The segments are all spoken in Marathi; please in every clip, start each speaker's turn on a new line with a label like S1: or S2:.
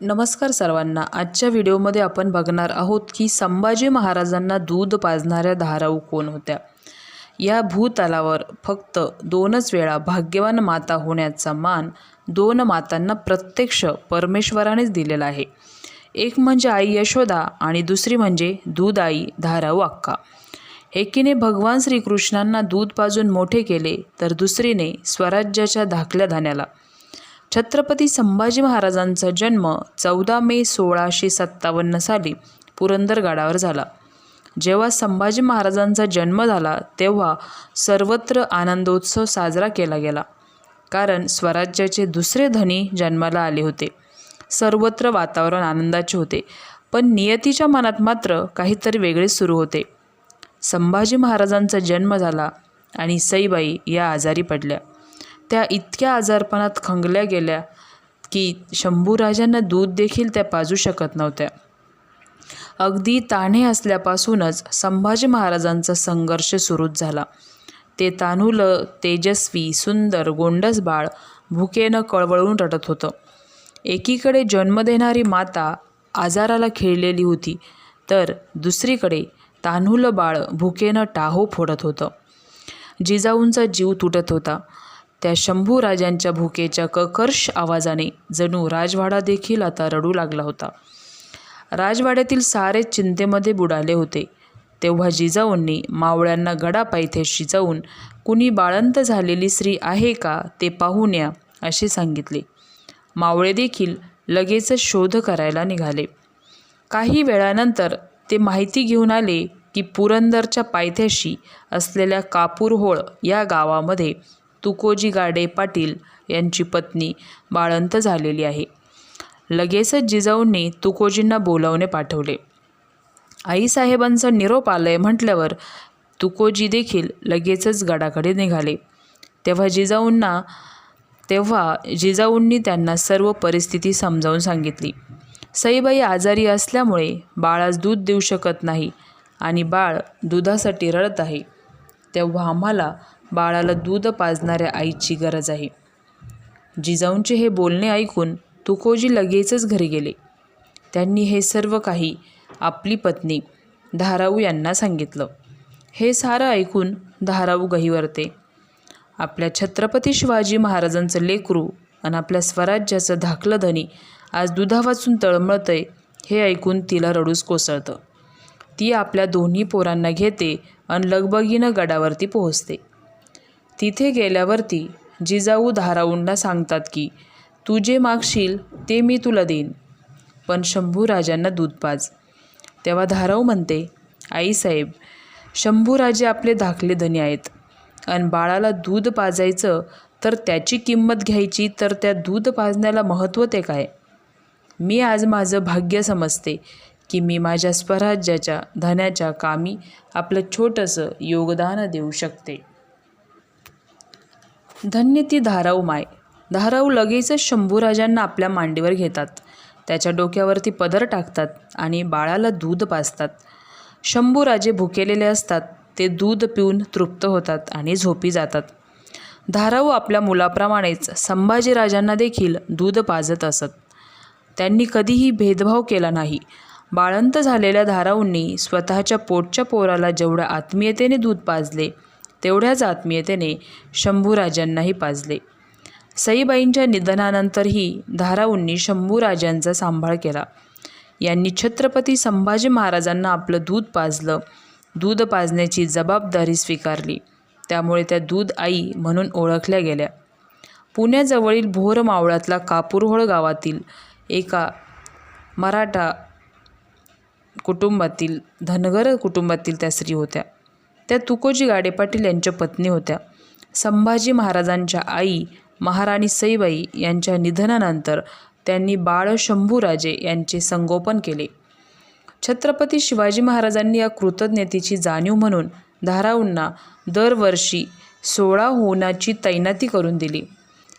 S1: नमस्कार सर्वांना. आजच्या व्हिडिओमध्ये आपण बघणार आहोत की संभाजी महाराजांना दूध पाजणाऱ्या धाराऊ कोण होत्या? या भूतलावर फक्त दोनच वेळा भाग्यवान माता होण्याचा मान दोन मातांना प्रत्यक्ष परमेश्वरानेच दिलेला आहे. एक म्हणजे आई यशोदा आणि दुसरी म्हणजे दूध आई धाराऊ अक्का. एकीने भगवान श्रीकृष्णांना दूध पाजून मोठे केले तर दुसरीने स्वराज्याच्या धाकल्या धान्याला छत्रपती संभाजी महाराजांचा जन्म चौदा मे सोळाशे सत्तावन्न साली पुरंदरगडावर झाला. जेव्हा संभाजी महाराजांचा जन्म झाला तेव्हा सर्वत्र आनंदोत्सव साजरा केला गेला. कारण स्वराज्याचे दुसरे धनी जन्माला आले होते. सर्वत्र वातावरण आनंदाचे होते. पण नियतीच्या मनात मात्र काहीतरी वेगळेच सुरू होते. संभाजी महाराजांचा जन्म झाला आणि सईबाई या आजारी पडल्या. त्या इतक्या आजारपणात खंगल्या गेल्या की शंभूराजांना दूध देखील त्या पाजू शकत नव्हत्या. अगदी ताणे असल्यापासूनच संभाजी महाराजांचा संघर्ष सुरूच झाला. ते तान्हुलं तेजस्वी सुंदर गोंडस बाळ भुकेनं कळवळून रडत होतं. एकीकडे जन्म देणारी माता आजाराला खिळलेली होती तर दुसरीकडे तान्हुलं बाळ भुकेनं टाहो फोडत होतं. जिजाऊंचा जीव तुटत होता. त्या शंभू राजांच्या भुकेच्या ककर्ष आवाजाने जणू राजवाडा देखील आता रडू लागला होता. राजवाड्यातील सारे चिंतेमध्ये बुडाले होते. तेव्हा जिजाऊंनी मावळ्यांना गडापायथ्याशी जाऊन कुणी बाळंत झालेली स्त्री आहे का ते पाहून या असे सांगितले. मावळे देखील लगेचच शोध करायला निघाले. काही वेळानंतर ते माहिती घेऊन आले की पुरंदरच्या पायथ्याशी असलेल्या कापूरहोळ या गावामध्ये तुकोजी गाडे पाटील यांची पत्नी बाळंत झालेली आहे. लगेचच जिजाऊंनी तुकोजींना बोलावणे पाठवले. आईसाहेबांचा निरोप आलंय म्हटल्यावर तुकोजी देखील लगेचच गडाकडे निघाले. तेव्हा जिजाऊंना तेव्हा जिजाऊंनी त्यांना सर्व परिस्थिती समजावून सांगितली. सईबाई आजारी असल्यामुळे बाळास दूध देऊ शकत नाही आणि बाळ दुधासाठी रडत आहे. तेव्हा आम्हाला बाळाला दूध पाजणाऱ्या आईची गरज आहे. जिजाऊंचे हे बोलणे ऐकून तुकोजी लगेचच घरी गेले. त्यांनी हे सर्व काही आपली पत्नी धाराऊ यांना सांगितलं. हे सारं ऐकून धाराऊ गहिवरते. आपल्या छत्रपती शिवाजी महाराजांचं लेकरू आणि आपल्या स्वराज्याचं धाकलं धनी आज दुधावाचून तळमळतंय हे ऐकून तिला रडूस कोसळतं. ती आपल्या दोन्ही पोरांना घेते आणि लगबगीनं गडावरती पोहोचते. तिथे गेल्यावरती जिजाऊ धाराऊंना सांगतात की तू जे मागशील ते मी तुला देईन. पण शंभूराजांना दूध पाज. तेव्हा धाराऊ म्हणते आईसाहेब शंभूराजे आपले धाकले धनी आहेत. आणि बाळाला दूध पाजायचं तर त्याची किंमत घ्यायची तर त्या दूध पाजण्याला महत्त्व ते काय? मी आज माझं भाग्य समजते की मी माझ्या स्वराज्याच्या धन्याच्या कामी आपलं छोटंसं योगदान देऊ शकते. धन्य ती धाराऊ माय. धाराऊ लगेचच शंभूराजांना आपल्या मांडीवर घेतात. त्याच्या डोक्यावरती पदर टाकतात आणि बाळाला दूध पाजतात. शंभूराजे भुकेलेले असतात ते दूध पिऊन तृप्त होतात आणि झोपी जातात. धाराऊ आपल्या मुलाप्रमाणेच संभाजीराजांना देखील दूध पाजत असत. त्यांनी कधीही भेदभाव केला नाही. बाळंत झालेल्या धाराऊंनी स्वतःच्या पोटच्या पोराला जेवढ्या आत्मीयतेने दूध पाजले तेवढ्याच आत्मीयतेने शंभूराजांनाही पाजले. सईबाईंच्या निधनानंतरही धाराऊंनी शंभूराजांचा सांभाळ केला. यांनी छत्रपती संभाजी महाराजांना आपलं दूध पाजलं दूध पाजण्याची जबाबदारी स्वीकारली. त्यामुळे त्या दूध आई म्हणून ओळखल्या गेल्या. पुण्याजवळील भोर मावळातला कापूरहोळ गावातील एका मराठा कुटुंबातील धनगर कुटुंबातील त्या स्त्री होत्या. त्या तुकोजी गाडे पाटील यांच्या पत्नी होत्या. संभाजी महाराजांच्या आई महाराणी सईबाई यांच्या निधनानंतर त्यांनी बाळ शंभूराजे यांचे संगोपन केले. छत्रपती शिवाजी महाराजांनी या कृतज्ञतेची जाणीव म्हणून धाराऊंना दरवर्षी सोळा होनाची तैनाती करून दिली.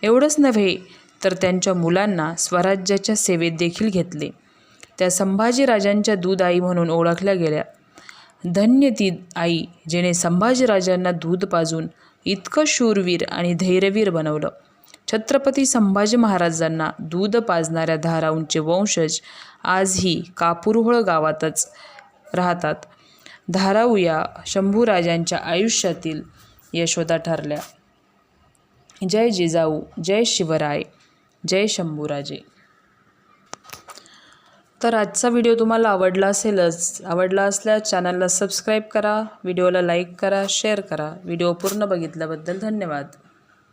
S1: एवढंच नव्हे तर त्यांच्या मुलांना स्वराज्याच्या सेवेत देखील घेतले. त्या संभाजीराजांच्या दूध आई म्हणून ओळखल्या गेल्या. धन्य ती आई जिने संभाजीराजांना दूध पाजून इतकं शूरवीर आणि धैर्यवीर बनवलं. छत्रपती संभाजी महाराजांना दूध पाजणाऱ्या धाराऊंचे वंशज आजही कापूरहोळ गावातच राहतात. धाराऊ या शंभूराजांच्या आयुष्यातील यशोदा ठरल्या. जय जिजाऊ जय शिवराय जय शंभूराजे. तर आजचा व्हिडिओ तुम्हाला आवडला असेलच आवडला असल्यास चॅनलला सबस्क्राईब करा व्हिडिओला लाईक करा शेअर करा. व्हिडिओ पूर्ण बघितल्याबद्दल धन्यवाद.